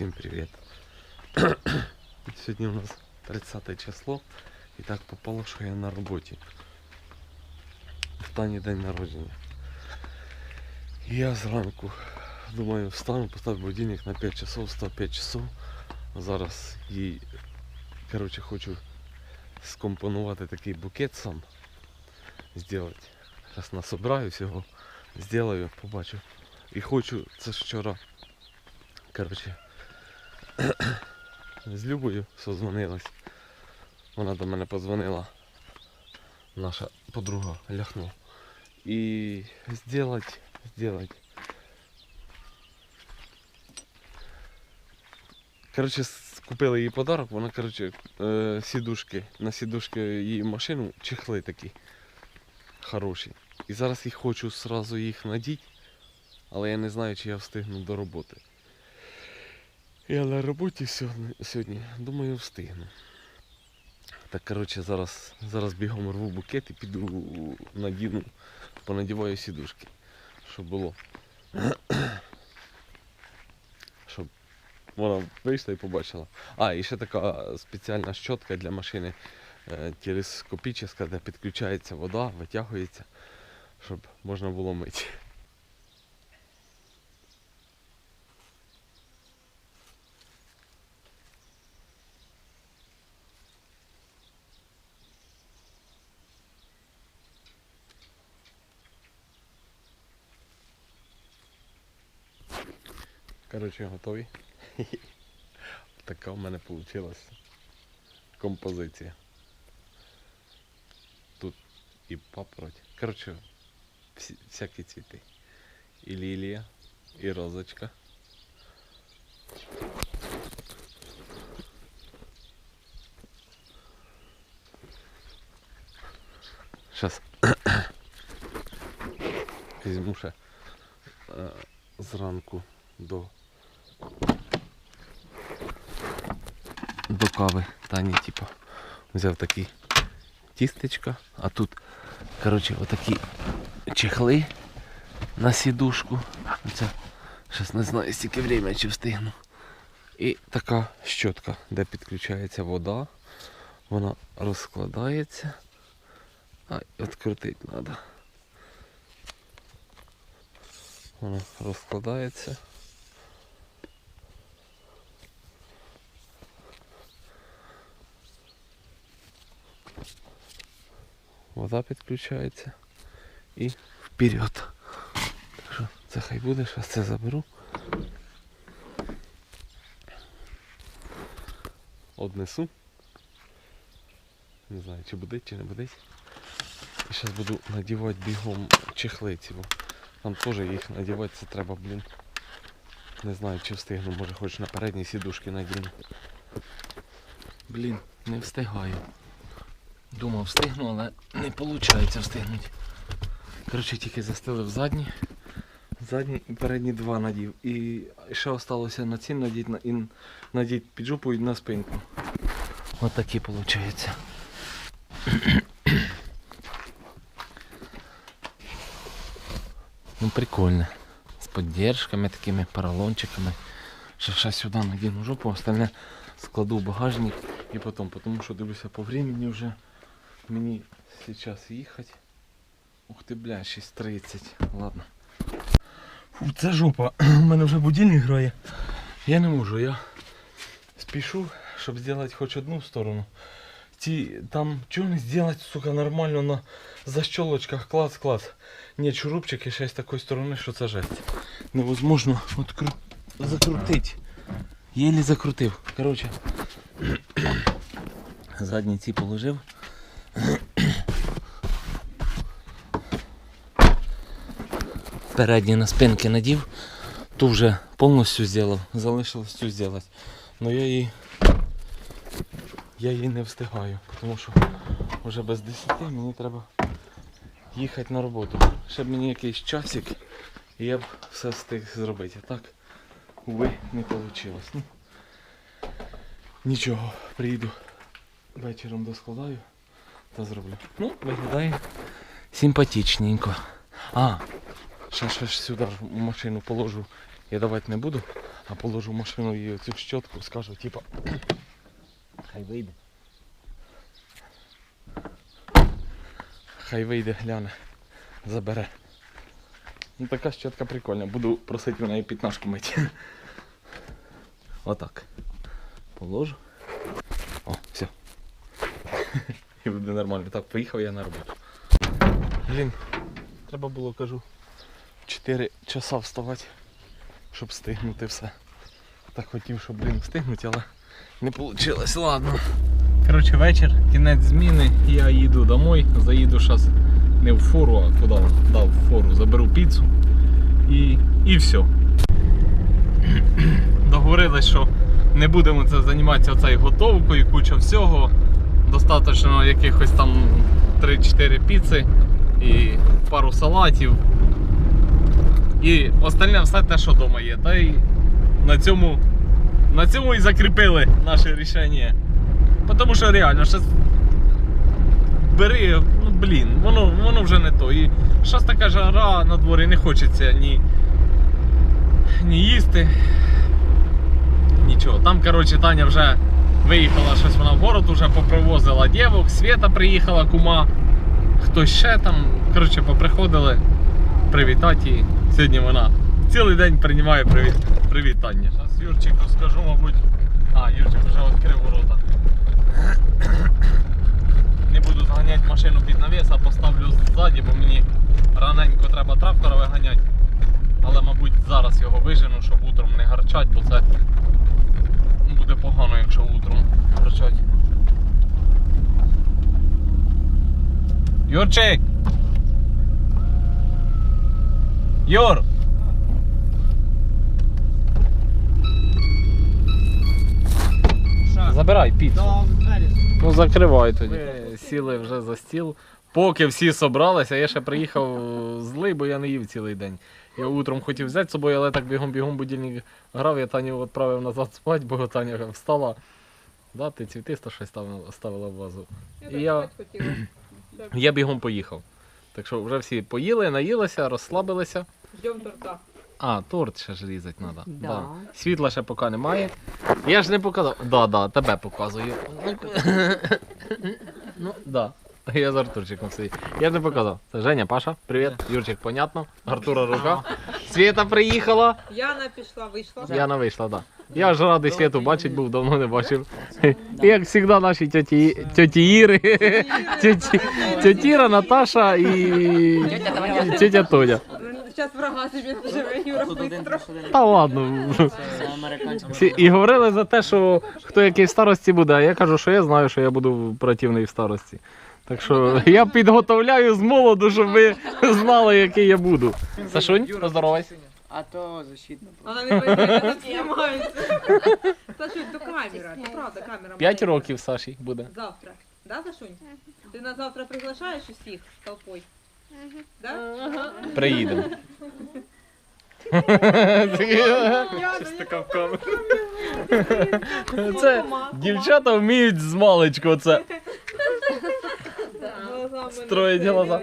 Всім привіт. Сьогодні у нас 30 число і так попало, що я на роботі. В Тані день народження. І я зранку думаю встану, поставлю будильник на 5 часов, став 5 часов. Зараз їй коротше, хочу скомпонувати такий букет сам. Зробити. Зараз насобираю всього, зроблю, побачу. І хочу, це ж вчора. Коротше, з Любою созвонилась. Вона до мене подзвонила. Наша подруга ляхну. І сделать, сделать. Коротше, купили їй подарок, вона, коротше, е, сідушки, на сідушки її машину, чехли такі хороші. І зараз їх хочу сразу їх надіти, але я не знаю, чи я встигну до роботи. Я на роботі сьогодні, думаю, встигну. Так, коротше, зараз, зараз бігом рву букет і піду надіну, понадіваю сідушки, щоб було. Щоб вона вийшла і побачила. А, і ще така спеціальна щотка для машини е, телескопічна, де підключається вода, витягується, щоб можна було мити. Коротше, готові. Така в мене вийшла композиція. Тут і папороть. Коротше, всякі цвіти. І лілія, і розочка. Зараз візьму ще е, зранку до до кави Тані, типу, взяв такі тістечка, а тут, коротше, отакі чехли на сідушку. Це зараз не знаю, стільки время чи встигну. І така щотка, де підключається вода. Вона розкладається. А, відкрутити треба. Вона розкладається. Вода підключається і вперед. Так що це хай буде, зараз це заберу. Однесу. Не знаю, чи буде, чи не буде. І зараз буду надівати бігом чехли ці. бо Там теж їх надівати це треба, блін. Не знаю, чи встигну, може хоч на передній сідушки надіну. Блін, не встигаю. Думав встигну, але не виходить встигнути. Коротше, тільки застелив задні. Задні і передні два надів. І ще залишилося на ці надіть на, і надіть під жопу і на спинку. Ось такі виходить. Ну прикольно. З поддержками такими, поролончиками. Ще ще сюди надіну жопу, остальне складу в багажник і потім, тому що дивлюся по времени вже мені зараз їхати. Ух ти, бля, 6.30. Ладно. Фу, це жопа. У мене вже будильник грає. Я не можу, я спішу, щоб зробити хоч одну сторону. Ці там чого не зробити, сука, нормально на защолочках клац клац. Ні, чурупчики ще з такої сторони, що це жесть. Невозможно откру... закрутити. Єлі закрутив. Коротше. Задні ці положив. Передні на спинки надів. Ту вже повністю зробив. Залишилось цю зробити. Но я її я її не встигаю, тому що вже без 10 мені треба їхати на роботу. Ще б мені якийсь часик і я б все встиг зробити. А так, уви, не вийшло. Ну, нічого, приїду вечором доскладаю та зроблю. Ну, виглядає симпатичненько. А, ще, ще ж сюди в машину положу. Я давати не буду. А положу в машину і цю щотку, скажу, типа. Хай вийде. Хай вийде, гляне. Забере. Ну така щотка прикольна. Буду просити у неї пітнашку мити. Отак. Положу. О, все. І буде нормально. Так, поїхав я на роботу. Блін, треба було, кажу, 4 часа вставати, щоб встигнути все. Так хотів, щоб, блін, встигнути, але не вийшло, ладно. Коротше, вечір, кінець зміни, я їду домой, заїду зараз не в фору, а куди? Да, в фору, заберу піцу і, і все. Договорились, що не будемо це займатися оцею готовкою, куча всього. Достатньо якихось там 3-4 піци і пару салатів. І остальне все те, що вдома є. Та й на цьому, на цьому і закріпили наше рішення. Тому що реально щас бери, ну блін, воно, воно вже не то. І щас така жара на дворі не хочеться ні, ні їсти. Нічого. Там, коротше, Таня вже виїхала щось вона в город, уже попривозила дівок, Света приїхала, кума, хтось ще там. Коротше, поприходили привітати її. Сьогодні вона цілий день приймає привіт, привітання. Зараз Юрчику скажу, мабуть. А, Юрчик вже відкрив ворота. Не буду заганяти машину під навіс, а поставлю ззаді, бо мені раненько треба трактора виганяти. Але, мабуть, зараз його вижену, щоб утром не гарчать, бо це буде погано, якщо утром гарчать. Юрчик! Юр! Забирай піцу. Ну закривай тоді. Ми сіли вже за стіл. Поки всі собралися, я ще приїхав злий, бо я не їв цілий день. Я утром хотів взяти з собою, але так бігом-бігом будильник грав, я Таню відправив назад спати, бо Таня встала. Да, ти цвітисто щось ставила, ставила в вазу. І я, я бігом поїхав. Так що вже всі поїли, наїлися, розслабилися. Ждем торта. А, торт ще ж різати треба. Да. Світла ще поки немає. Я ж не показав. Да, да, тебе показую. Ну, да. Я з Артурчиком сидів. Я не показав. Це Женя, Паша, привіт. Юрчик, понятно. Артура рука. Світа приїхала. Яна пішла, вийшла. Яна вийшла, так. Да. Я ж радий Світу бачить, був давно не бачив. І, Як завжди, наші тьоті, тьоті Іри, тьоті, тьоті Іра, Наташа і тьотя Тоня. Зараз врага собі живе, Юра бистро. Та ладно. Всі, і говорили за те, що хто який в старості буде, а я кажу, що я знаю, що я буду противний в старості. Так що я підготовляю з молоду, щоб ви знали, який я буду. Сашунь, поздоровайся. А то защитно. Вона не знімається. Сашунь, то камера, правда, камера. П'ять років Саші буде. Завтра. Да, Сашунь? Ти на завтра приглашаєш усіх толпой? Да? Приїдемо. Це дівчата вміють з маличку це. Строїть глаза.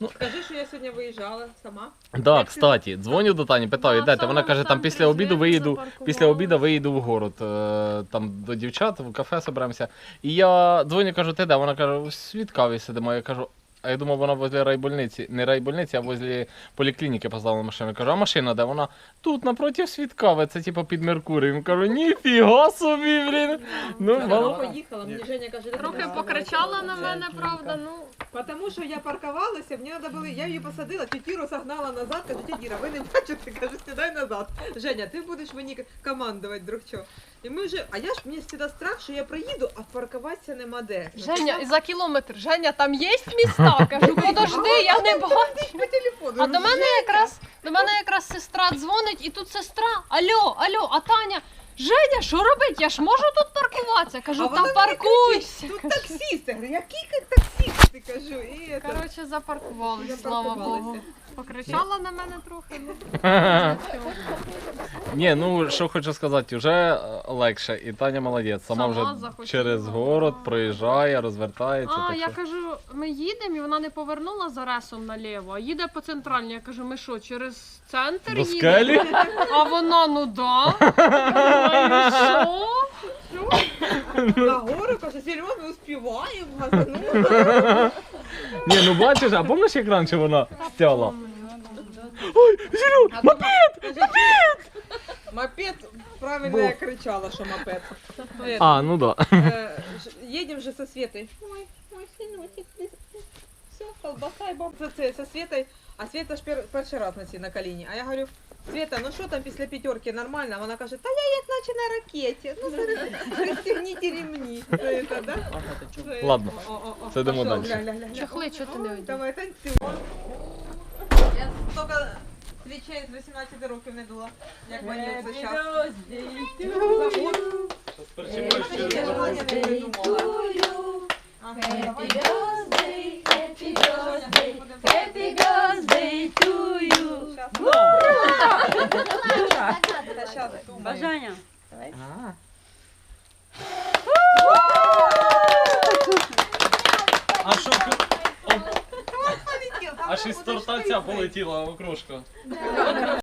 Ну, Скажи, що я сьогодні виїжджала сама. Да, кстати, дзвоню до Тані, питаю, де ти? Вона каже, там після обіду виїду, після обіду виїду в город, е, там до дівчат, в кафе соберемося. І я дзвоню, кажу, ти де? Вона каже, в свідкаві сидимо. Я кажу, а я думав, вона возле райбольниці, не райбольниці, а возле поліклініки поставила машину. Кажу, а машина де? Вона тут напроти свідкави, це типу під Меркурієм. Кажу, ніфіга собі, блін. Ну, мало. поїхала, мені Женя каже, Трохи покричала на мене, правда, ну. Потому що я паркувалася, мені треба було, я її посадила, тітіру согнала назад, кажу, тітіра, ви не бачите, кажу, сідай назад. Женя, ти будеш мені командувати, друг чо. І ми вже, а я ж мені завжди страх, що я проїду, а паркуватися нема де. Женя, за кілометр. Женя, там є міста? Кажу, подожди, я не бачу. по телефону. А до мене якраз до мене якраз сестра дзвонить, і тут сестра. Алло, алло, а Таня. Женя, що робить? Я ж можу тут паркуватися. Кажу, вона та паркуйся. Тут таксісти. Який як таксіст? кажу, і Коротше, запаркувалися, слава Богу. Покричала на мене трохи. ну. Ні, ну що хочу сказати, вже е, легше, і Таня молодець. Сама, Сама вже захотіла. через город проїжджає, розвертається. А, так я що... кажу, ми їдемо, і вона не повернула за ресом наліво, а їде по центральній. Я кажу, ми що, через центр До їдемо? скелі? А вона, ну да. Думаю, що? на гору, каже, серйозно успіваємо, газанула. Ні, ну бачиш, а пам'ятаєш, як раніше вона стяла? А мопед! Мопед! Мопед, правильно я кричала, що мопед. Это, А, ну да. э, ж- едем же со Светой. Ой, ой, сыночек, ты все, колбаса и баб. Со, це- со Светой, а Света ж пер, перший раз на цій на коліні. А я говорю, Света, ну що там після п'ятерки нормально? Вона каже, та я як наче на ракеті. Ну, ремні. Це, це, да? Це, Ладно, о, о, о, це йдемо далі. гля, гля, гля, гля. Чохли, чого ти не Ой, одів? Давай танцюй. Я тільки свічей з 18 років не дула. Як мені це зараз. Happy birthday to Бажання. А що? Аж із торта ця полетіла окрошка.